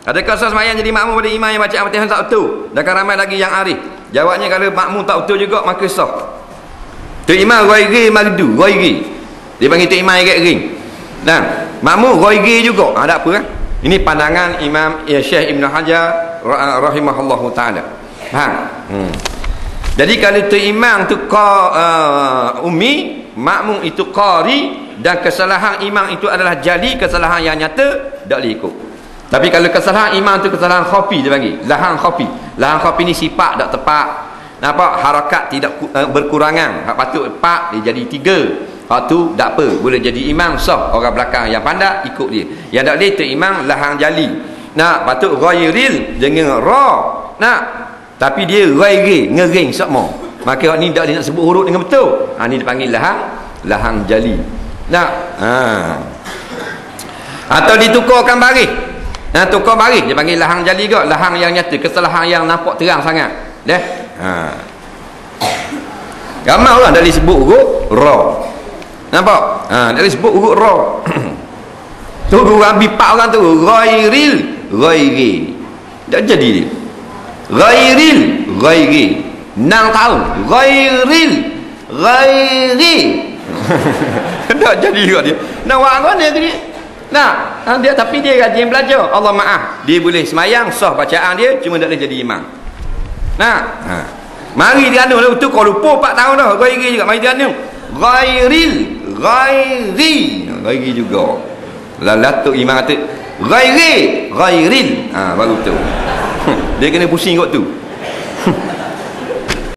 Adakah sah semayang jadi makmum pada imam yang baca Al-Fatihah tak betul? Dan ramai lagi yang arif. Jawabnya kalau makmum tak betul juga maka sah. Tu imam ghairi magdu, ghairi. Dia panggil tu imam yang ring. Nah, makmum ghairi juga. Ha, ada apa kan? Ini pandangan Imam ya, Syekh Ibn Hajar rahimahullahu taala. Faham? Hmm. Jadi kalau tu imam tu qa uh, ummi, makmum itu qari dan kesalahan imam itu adalah jali kesalahan yang nyata, tak boleh ikut. Tapi kalau kesalahan imam tu kesalahan khafi dia panggil. Lahan khafi. Lahan khafi ni sifat tak tepat. Nampak harakat tidak uh, berkurangan. Hak patut empat dia jadi tiga. Hak tu tak apa. Boleh jadi imam sah. Orang belakang yang pandai ikut dia. Yang tak boleh tu imam lahan jali. Nak patut ghairil dengan ra. Nak tapi dia ghairi ngering semua. Maka ni tak boleh nak sebut huruf dengan betul. Ha ni dipanggil lahan lahan jali. Nak ha. Atau ditukarkan baris. Nah tukar baris dia panggil lahang jali juga, lahang yang nyata, kesalahan yang nampak terang sangat. Deh. Ha. Ramai orang dah disebut huruf ra. Nampak? Ha, dah disebut huruf ra. tu orang bipak orang tu ghairil ghairi. Dah jadi dia. Ghairil ghairi. Nang tahu ghairil ghairi. Dah jadi juga dia. Nak buat dia tadi? Nah, dia tapi dia rajin belajar. Allah maaf. Dia boleh semayang sah bacaan dia cuma tak boleh jadi imam. Nah, ha. Mari dia anu lah tu kalau lupa 4 tahun dah. Ghairi juga mari dia anu. Ghairil, ghairi. Ghairi juga. Lalatuk imam kata ghairi, ghairil. Ha baru tu. dia kena pusing kot tu.